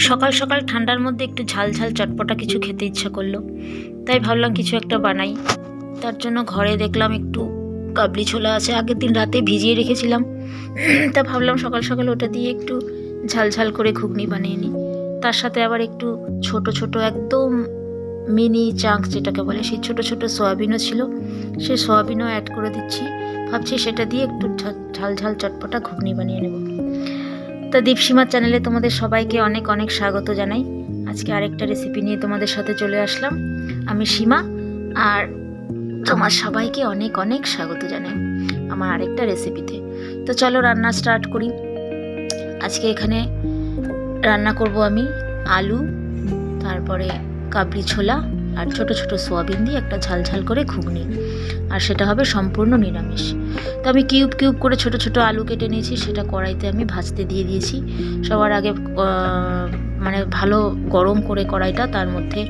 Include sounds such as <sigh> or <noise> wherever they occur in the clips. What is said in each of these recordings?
সকাল সকাল ঠান্ডার মধ্যে একটু ঝাল ঝাল চটপটা কিছু খেতে ইচ্ছা করল। তাই ভাবলাম কিছু একটা বানাই। তার জন্য ঘরে দেখলাম একটু কাবলি ছোলা আছে। আগের দিন রাতে ভিজিয়ে রেখেছিলাম। <clears throat> তা ভাবলাম সকাল সকাল ওটা দিয়ে একটু ঝাল ঝাল করে ঘুগনি বানিয়ে নিই। তার সাথে আবার একটু ছোট ছোট একদম মিনি চাঙ্ক যেটাকে বলে, সেই ছোট ছোট সয়াবিনও ছিল। সেই সয়াবিনও অ্যাড করে দিচ্ছি। ভাবছি সেটা দিয়ে একটু ঝাল ঝাল চটপটা ঘুগনি বানিয়ে নেব। তো দীপসীমার চ্যানেলে তোমাদের সবাইকে অনেক অনেক স্বাগত জানাই। আজকে আরেকটা রেসিপি নিয়ে তোমাদের সাথে চলে আসলাম। আমি সীমা, আর তোমার সবাইকে অনেক অনেক স্বাগত জানাই আমার আরেকটা রেসিপিতে তো চলো রান্না স্টার্ট করি। আজকে এখানে রান্না করব আমি আলু, তারপরে কাবলি ছোলা আর ছোট ছোট সোয়াবিন দিয়ে একটা ঝাল ঝাল করে ঘুগনি। আর সেটা হবে সম্পূর্ণ নিরামিষ। তো আমি কিউব কিউব করে ছোট ছোট আলু কেটে নিয়েছি, সেটা কড়াইতে আমি ভাজতে দিয়ে দিয়েছি। সবার আগে মানে ভালো গরম করে কড়াইটা, তার মধ্যে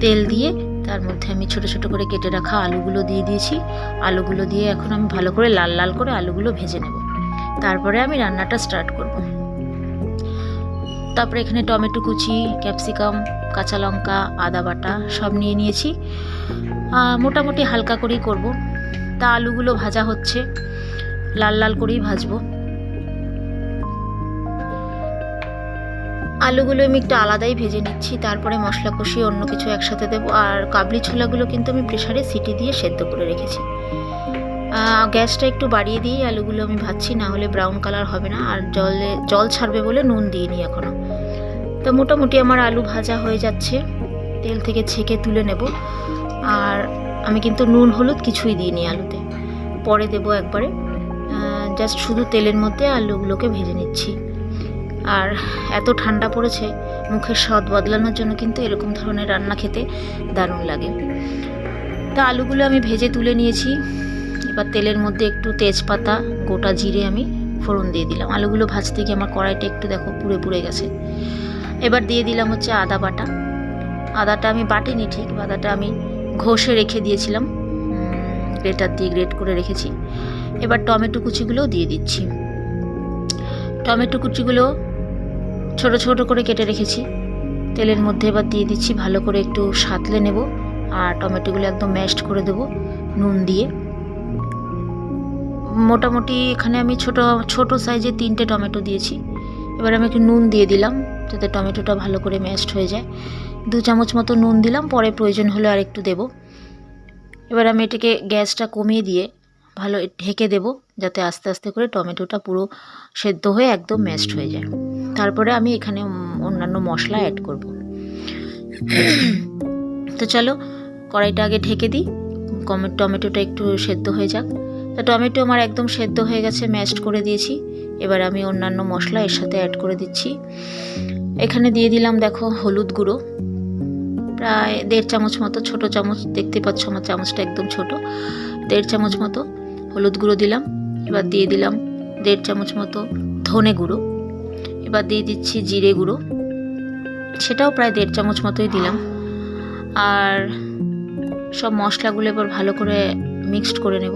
তেল দিয়ে, তার মধ্যে আমি ছোট ছোট করে কেটে রাখা আলুগুলো দিয়ে দিয়েছি। আলুগুলো দিয়ে এখন আমি ভালো করে লাল লাল করে আলুগুলো ভেজে নেব। তারপরে আমি রান্নাটা স্টার্ট করব। তারপরে এখানে টমেটো কুচি, ক্যাপসিকাম, কাঁচা লঙ্কা, আদা বাটা সব নিয়ে নিয়েছি। মোটামুটি হালকা করেই করব। তা আলুগুলো ভাজা হচ্ছে। লাল লাল করেই ভাজবো। আলুগুলো আমি একটু আলাদাই ভেজে নিচ্ছি। তারপরে মশলা কষিয়ে অন্য কিছু একসাথে দেবো। আর কাবলি ছোলাগুলো কিন্তু আমি প্রেশারে সিটি দিয়ে সেদ্ধ করে রেখেছি। গ্যাসটা একটু বাড়িয়ে দিয়ে আলুগুলো আমি ভাজছি। না হলে ব্রাউন কালার হবে না। আর জলে, জল ছাড়বে বলে নুন দিইনি এখনও তো মোটামুটি আমার আলু ভাজা হয়ে যাচ্ছে। তেল থেকে ছেঁকে তুলে নেব। আর আমি কিন্তু নুন, হলুদ কিছুই দিইনি আলুতে। পরে দেবো একবারে। জাস্ট শুধু তেলের মধ্যে আলুগুলোকে ভেজে নিচ্ছি। আর এত ঠান্ডা পড়েছে, মুখের স্বাদ বদলানোর জন্য কিন্তু এরকম ধরনের রান্না খেতে দারুণ লাগে। তা আলুগুলো আমি ভেজে তুলে নিয়েছি। এবার তেলের মধ্যে একটু তেজপাতা, গোটা জিরে আমি ফোড়ন দিয়ে দিলাম। আলুগুলো ভাজতে গিয়ে আমার কড়াইটা একটু দেখো পুড়ে পুড়ে গেছে। এবার দিয়ে দিলাম হচ্ছে আদা বাটা। আদাটা আমি বাটিনি ঠিক, আদাটা আমি ঘষে রেখে দিয়েছিলাম। গ্রেটার দিয়ে গ্রেট করে রেখেছি। এবার টমেটো কুচিগুলোও দিয়ে দিচ্ছি। টমেটো কুচিগুলো ছোট ছোট করে কেটে রেখেছি। তেলের মধ্যে এবার দিয়ে দিচ্ছি ভালো করে একটু সাঁতলে নেব আর টমেটোগুলো একদম ম্যাশড করে দেবো নুন দিয়ে। মোটামুটি এখানে আমি ছোট ছোট সাইজে তিনটে টমেটো দিয়েছি। এবার আমি একটু নুন দিয়ে দিলাম। যাতে টমেটোটা ভালো করে ম্যাশড হয়ে যায়। দু চামচ মতো নুন দিলাম, পরে প্রয়োজন হলে আর একটু দেবো। এবার আমি এটাকে গ্যাসটা কমিয়ে দিয়ে ভালো ঢেকে দেব, যাতে আস্তে আস্তে করে টমেটোটা পুরো সেদ্ধ হয়ে একদম ম্যাশড হয়ে যায়। তারপরে আমি এখানে অন্যান্য মশলা অ্যাড করব। তো চলো, কড়াইটা আগে ঢেকে দিই। কমে, টমেটোটা একটু সেদ্ধ হয়ে যাক। তা টমেটো আমার একদম সেদ্ধ হয়ে গেছে, ম্যাশড করে দিয়েছি। এবার আমি অন্যান্য মশলা এর সাথে অ্যাড করে দিচ্ছি। এখানে দিয়ে দিলাম, দেখো, হলুদ গুঁড়ো। প্রায় দেড় চামচ মতো, ছোট চামচ, দেখতে পাচ্ছ আমার চামচটা একদম ছোট। দেড় চামচ মতো হলুদ গুঁড়ো দিলাম। এবার দিয়ে দিলাম দেড় চামচ মতো ধনে গুঁড়ো। এবার দিয়ে দিচ্ছি জিরে গুঁড়ো। সেটাও প্রায় দেড় চামচ মতোই দিলাম। আর সব মশলাগুলো এবার ভালো করে মিক্সড করে নেব।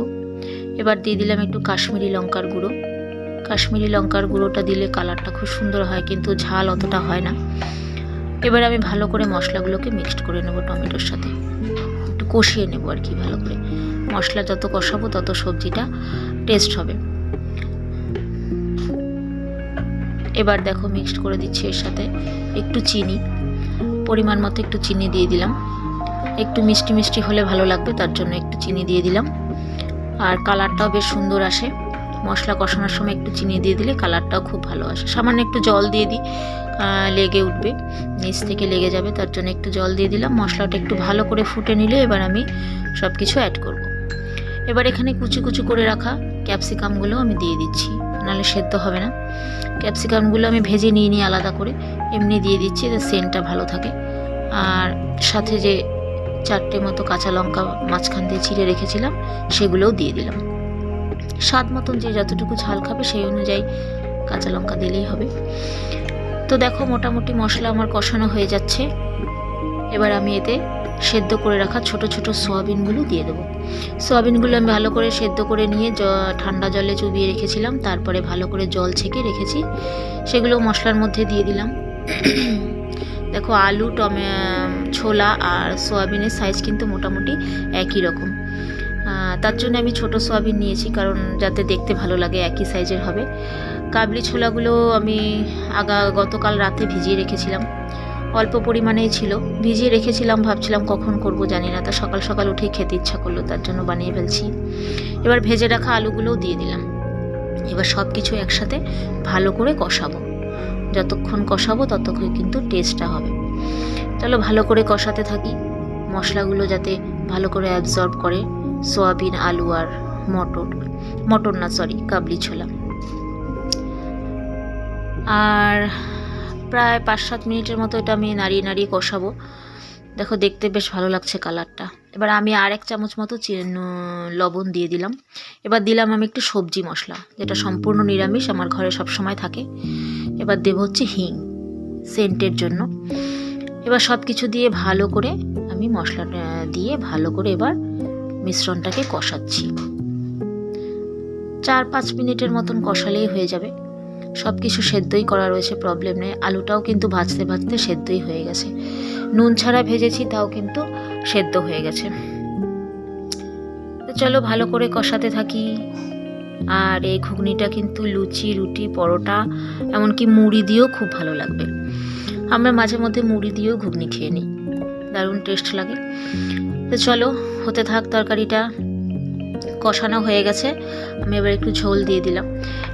এবার দিয়ে দিলাম একটু কাশ্মীরি লঙ্কার গুঁড়ো। কাশ্মীরি লঙ্কার গুঁড়োটা দিলে কালারটা খুব সুন্দর হয়, কিন্তু ঝাল অতটা হয় না। এবার আমি ভালো করে মশলাগুলোকে মিক্সড করে নেব টমেটোর সাথে। একটু কষিয়ে নেব আর কি ভালো করে। মশলা যত কষাবো তত সবজিটা টেস্ট হবে। এবার দেখো মিক্সড করে দিচ্ছি এর সাথে একটু চিনি। পরিমাণ মতো একটু চিনি দিয়ে দিলাম। একটু মিষ্টি মিষ্টি হলে ভালো লাগবে, তার জন্য একটু চিনি দিয়ে দিলাম। আর কালারটাও বেশ সুন্দর আসে। মশলা কষানোর সময় একটু চিনি দিয়ে দিলে কালারটাও খুব ভালো আসে। সামান্য একটু জল দিয়ে দিই লেগে উঠবে, নিচ থেকে লেগে যাবে, তার জন্য একটু জল দিয়ে দিলাম। মশলাটা একটু ভালো করে ফুটে নিলে এবার আমি সব কিছু অ্যাড করব। এবার এখানে কুচি কুচি করে রাখা ক্যাপসিকামগুলো আমি দিয়ে দিচ্ছি, নাহলে সেদ্ধ হবে না। ক্যাপসিকামগুলো আমি ভেজে নিয়ে নিই আলাদা করে, এমনি দিয়ে দিচ্ছি এতে সেন্টটা ভালো থাকে। আর সাথে যে চারটে মতো কাঁচা লঙ্কা মাঝখান দিয়ে চিড়ে রেখেছিলাম, সেগুলোও দিয়ে দিলাম। স্বাদ মতন যে যতটুকু ঝাল খাবে সেই অনুযায়ী কাঁচা লঙ্কা দিলেই হবে। তো দেখো মোটামুটি মশলা আমার কষানো হয়ে যাচ্ছে। এবার আমি এতে সেদ্ধ করে রাখা ছোট ছোট সোয়াবিনগুলো দিয়ে দেবো। সোয়াবিনগুলো আমি ভালো করে সেদ্ধ করে নিয়ে ঠান্ডা জলে চুবিয়ে রেখেছিলাম, তারপরে ভালো করে জল ছেঁকে রেখেছি। সেগুলো মশলার মধ্যে দিয়ে দিলাম। দেখো আলু, টমে, ছোলা আর সোয়াবিনের সাইজ কিন্তু মোটামুটি একই রকম। তার জন্য আমি ছোট সোয়াবিন নিয়েছি, কারণ যাতে দেখতে ভালো লাগে একই সাইজের হবে। কাবলি ছোলাগুলো আমি আগা গতকাল রাতে ভিজিয়ে রেখেছিলাম। অল্প পরিমাণেই ছিল। ভিজিয়ে রেখেছিলাম, ভাবছিলাম কখন করব জানি না। তা সকাল সকাল উঠেই খেতে ইচ্ছা করল, তার জন্য বানিয়ে ফেলছি। এবার ভেজে রাখা আলুগুলোও দিয়ে দিলাম। এবার সব কিছু একসাথে ভালো করে কষাবো। যতক্ষণ কষাবো ততক্ষণ কিন্তু টেস্টটা হবে। চলো ভালো করে কষাতে থাকি। মশলাগুলো যাতে ভালো করে অ্যাবজর্ব করে। সোয়াবিন, আলু আর মটর। মটর না সরি কাবলি ছোলা। আর প্রায় পাঁচ সাত মিনিটের মতো এটা আমি নাড়িয়ে নাড়িয়ে কষাবো। দেখো, দেখতে বেশ ভালো লাগছে কালারটা। এবার আমি আর এক চামচ মতো লবণ দিয়ে দিলাম। এবার দিলাম আমি একটু সবজি মশলা, যেটা সম্পূর্ণ নিরামিষ, আমার ঘরে সব সময় থাকে। এবার দেবো হচ্ছে হিং, সেন্টের জন্য। এবার সব কিছু দিয়ে ভালো করে আমি মশলাটা দিয়ে ভালো করে এবার মিশ্রণটাকে কষাচ্ছি। চার পাঁচ মিনিটের মতন কষালেই হয়ে যাবে। সব কিছু সেদ্ধই করা রয়েছে প্রবলেম নেই। আলুটাও কিন্তু ভাজতে ভাজতে সেদ্ধই হয়ে গেছে। নুন ছাড়া ভেজেছি, তাও কিন্তু সেদ্ধ হয়ে গেছে। চলো ভালো করে কষাতে থাকি। আর এই ঘুগনিটা কিন্তু লুচি, রুটি, পরোটা, এমনকি মুড়ি দিয়েও খুব ভালো লাগবে। আমরা মাঝে মধ্যে মুড়ি দিয়েও ঘুগনি খেয়ে নিই। দারুণ টেস্ট লাগে। তো চলো হতে থাক তরকারিটা, কষানো হয়ে গেছে, আমি এবার একটু ঝোল দিয়ে দিলাম।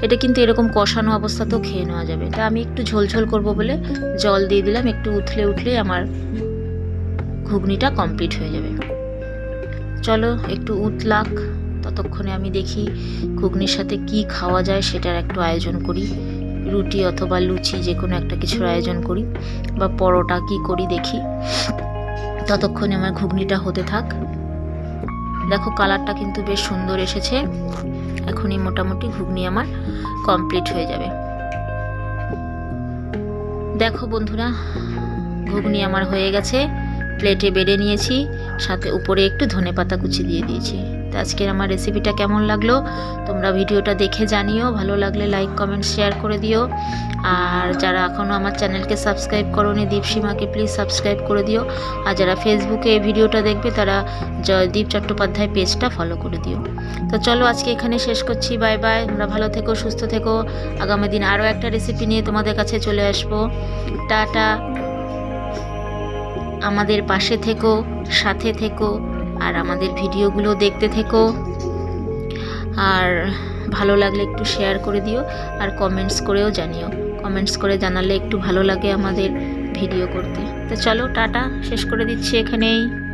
এটা কিন্তু এরকম কষানো অবস্থাতেও খেয়ে নেওয়া যাবে। তা আমি একটু ঝোল ঝোল করব বলে জল দিয়ে দিলাম, একটু উথলে উঠলে আমার ঘুগনিটা কমপ্লিট হয়ে যাবে। চলো, একটু উতলাক, ততক্ষণে আমি দেখি ঘুগনির সাথে কি খাওয়া যায় সেটার একটু আয়োজন করি। রুটি অথবা লুচি যে কোনো একটা কিছুর আয়োজন করি বা পরোটা কি করি দেখি। ততক্ষণে আমার ঘুগনিটা হতে থাক। দেখো কালারটা কিন্তু বেশ সুন্দর এসেছে। এখনই মোটামুটি ঘুগনি আমার কমপ্লিট হয়ে যাবে। দেখো বন্ধুরা, ঘুগনি আমার হয়ে গেছে। প্লেটে বেড়ে নিয়েছি। সাথে উপরে একটু ধনে পাতা কুচি দিয়ে দিয়েছি। তো আজকের আমার রেসিপিটা কেমন লাগল? তোমরা ভিডিওটা দেখে জানিও। ভালো লাগলে লাইক কমেন্ট শেয়ার করে দিও। আর যারা এখনও আমার চ্যানেলকে সাবস্ক্রাইব করোনি, দীপসীমাকে প্লিজ সাবস্ক্রাইব করে দিও। আর যারা ফেসবুকে এই ভিডিওটা দেখবে, তারা জয়দীপ চট্টোপাধ্যায় পেজটা ফলো করে দিও। তো চলো আজকে এখানে শেষ করছি। বাই বাই তোমরা ভালো থেকো, সুস্থ থেকো। আগামী দিন আরও একটা রেসিপি নিয়ে তোমাদের কাছে চলে আসব। টাটা। আমাদের পাশে থেকো, সাথে থেকো, আর আমাদের ভিডিওগুলো দেখতে থেকো। আর ভালো লাগলে একটু শেয়ার করে দিও, আর কমেন্টস করেও জানিও। কমেন্টস করে জানালে একটু ভালো লাগে আমাদের ভিডিও করতে। তো চলো, টাটা, শেষ করে দিচ্ছি এখানেই।